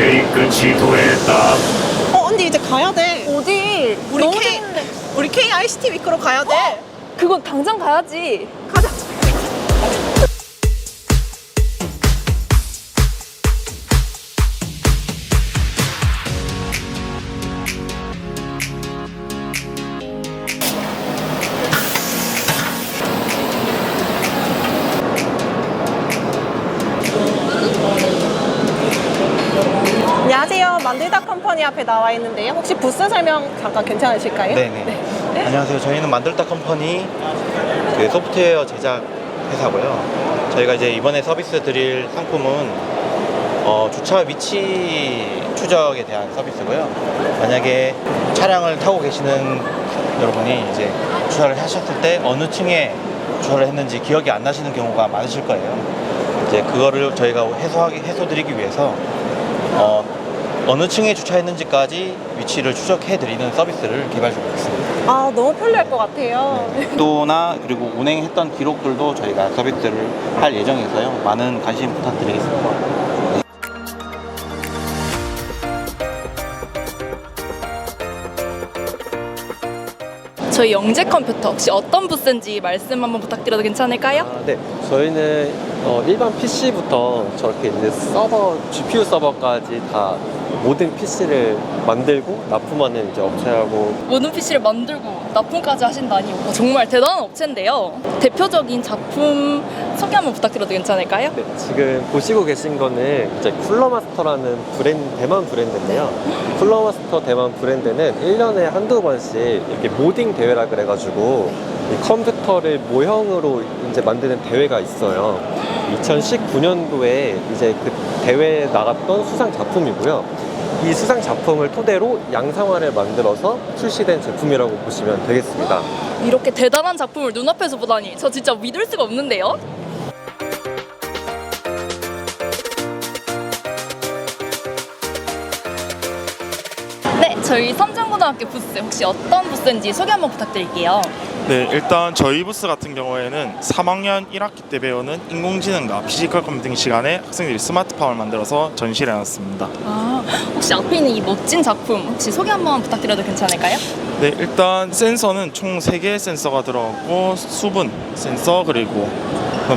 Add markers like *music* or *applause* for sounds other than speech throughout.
회의 끝이 도했다. 어 언니 이제 가야 돼. 어디? 우리 너무 K 재밌는데. 우리 KICT 위크로 가야 돼. 그건 당장 가야지. 가자. 만들다 컴퍼니 앞에 나와 있는데요. 혹시 부스 설명 잠깐 괜찮으실까요? 네네. 안녕하세요. 저희는 만들다 컴퍼니 그 소프트웨어 제작 회사고요. 저희가 이제 이번에 서비스 드릴 상품은 어, 주차 위치 추적에 대한 서비스고요. 만약에 차량을 타고 계시는 여러분이 이제 주차를 하셨을 때 어느 층에 주차를 했는지 기억이 안 나시는 경우가 많으실 거예요. 이제 그거를 저희가 해소하기 해소드리기 위해서 어, 어느 층에 주차했는지까지 위치를 추적해 드리는 서비스를 개발 중에 있습니다. 아 너무 편리할 것 같아요. 또나 그리고 운행했던 기록들도 저희가 서비스를 할 예정이어서요. 많은 관심 부탁드리겠습니다. 저희 영재 컴퓨터 혹시 어떤 부스인지 말씀 한번 부탁드려도 괜찮을까요? 아, 네. 저희는 어, 일반 PC부터 저렇게 이제 서버, GPU 서버까지 다 모든 PC를 만들고 납품하는 이제 업체하고 모든 PC를 만들고 납품까지 하신다니 와, 정말 대단한 업체인데요. 대표적인 작품 소개 한번 부탁드려도 괜찮을까요? 네, 지금 보시고 계신 거는 이제 쿨러마스터라는 브랜드, 대만 브랜드인데요. 쿨러마스터 대만 브랜드는 1년에 한두 번씩 이렇게 모딩 대회라 그래가지고 이 컴퓨터를 모형으로 이제 만드는 대회가 있어요. 2019년도에 이제 그 대회에 나갔던 수상 작품이고요. 이 수상 작품을 토대로 양상화를 만들어서 출시된 제품이라고 보시면 되겠습니다. 이렇게 대단한 작품을 눈앞에서 보다니 저 진짜 믿을 수가 없는데요. 저희 삼성고등학교 부스 혹시 어떤 부스인지 소개 한번 부탁드릴게요. 네, 일단 저희 부스 같은 경우에는 3학년 1학기 때 배우는 인공지능과 피지컬 컴퓨팅 시간에 학생들이 스마트팜을 만들어서 전시를 해놨습니다. 아, 혹시 앞에 있는 이 멋진 작품 혹시 소개 한번 부탁드려도 괜찮을까요? 네, 일단 센서는 총 3개의 센서가 들어갔고 수분 센서 그리고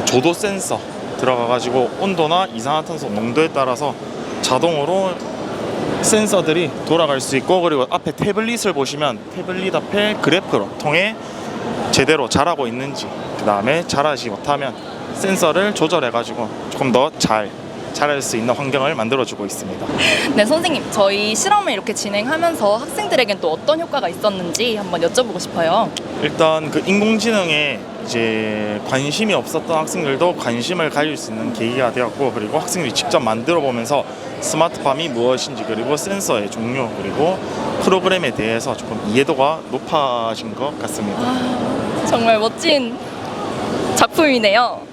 조도 센서 들어가가지고 온도나 이산화탄소 농도에 따라서 자동으로 센서들이 돌아갈 수 있고 그리고 앞에 태블릿을 보시면 태블릿 앞에 그래프로 통해 제대로 자라고 있는지 그 다음에 자라지 못하면 센서를 조절해 가지고 조금 더잘 자랄 수 있는 환경을 만들어주고 있습니다. *laughs* 네, 선생님. 저희 실험을 이렇게 진행하면서 학생들에겐 또 어떤 효과가 있었는지 한번 여쭤보고 싶어요. 일단 그 인공지능에 이제 관심이 없었던 학생들도 관심을 가질 수 있는 계기가 되었고 그리고 학생들이 직접 만들어 보면서 스마트팜이 무엇인지 그리고 센서의 종류 그리고 프로그램에 대해서 조금 이해도가 높아진 것 같습니다. 정말 멋진 작품이네요.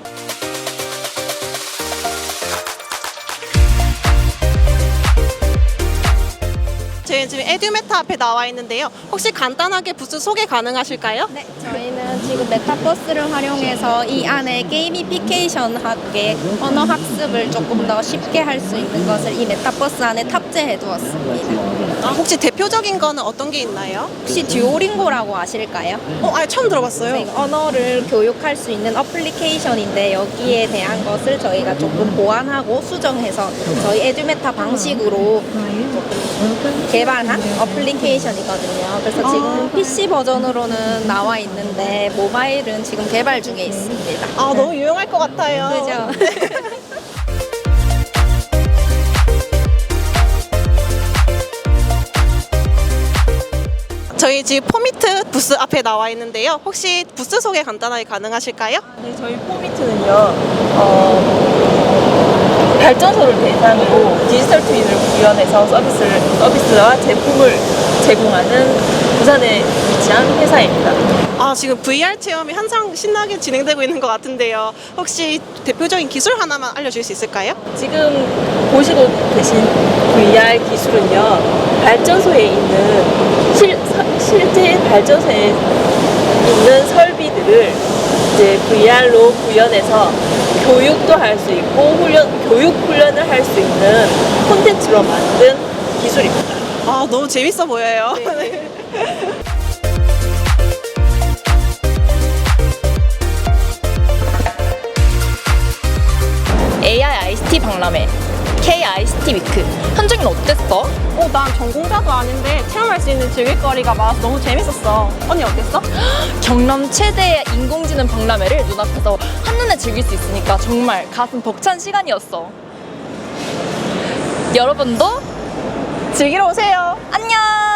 저희 지금 에듀메타 앞에 나와 있는데요. 혹시 간단하게 부스 소개 가능하실까요? 네, 저희는 지금 메타버스를 활용해서 이 안에 게이미피케이션하게 언어 학습을 조금 더 쉽게 할 수 있는 것을 이 메타버스 안에 탑재해 두었습니다. 아, 혹시 대표적인 거는 어떤 게 있나요? 혹시 듀오링고라고 아실까요? 어, 아 처음 들어봤어요. 네, 언어를 교육할 수 있는 어플리케이션인데 여기에 대한 것을 저희가 조금 보완하고 수정해서 저희 에듀메타 방식으로 조금 개발 한 어플리케이션이거든요. 그래서 지금 PC 버전으로는 나와 있는데 모바일은 지금 개발 중에 있습니다. 아, 너무 유용할 것 같아요. 그죠? *laughs* 저희 지금 포미트 부스 앞에 나와 있는데요. 혹시 부스 소개 간단하게 가능하실까요? 네, 저희 포미트는요, 어, 발전소를 대상으로 디지털 트윈을 구현해서 서비스를, 서비스와 제품을 제공하는 부산에 위치한 회사입니다. 아, 지금 VR 체험이 한창 신나게 진행되고 있는 것 같은데요. 혹시 대표적인 기술 하나만 알려줄 수 있을까요? 지금 보시고 계신 VR 기술은요, 발전소에 있는, 실, 서- 실제 발전소에 있는 설비들을 이제 VR로 구현해서 교육도 할 수 있고 훈련, 교육 훈련을 할 수 있는 콘텐츠로 만든 기술입니다. 아, 너무 재밌어 보여요. *laughs* AI ICT 박람회, K ICT 위크. 현정이는 어땠어? 어, 난 전공자도 아닌데 체험할 수 있는 즐길거리가 많아서 너무 재밌었어. 언니 어땠어? *gasps* 경남 최대의 인공지능 박람회를 눈앞에서 한눈에 즐길 수 있으니까 정말 가슴 벅찬 시간이었어. 여러분도 즐기러 오세요. 안녕!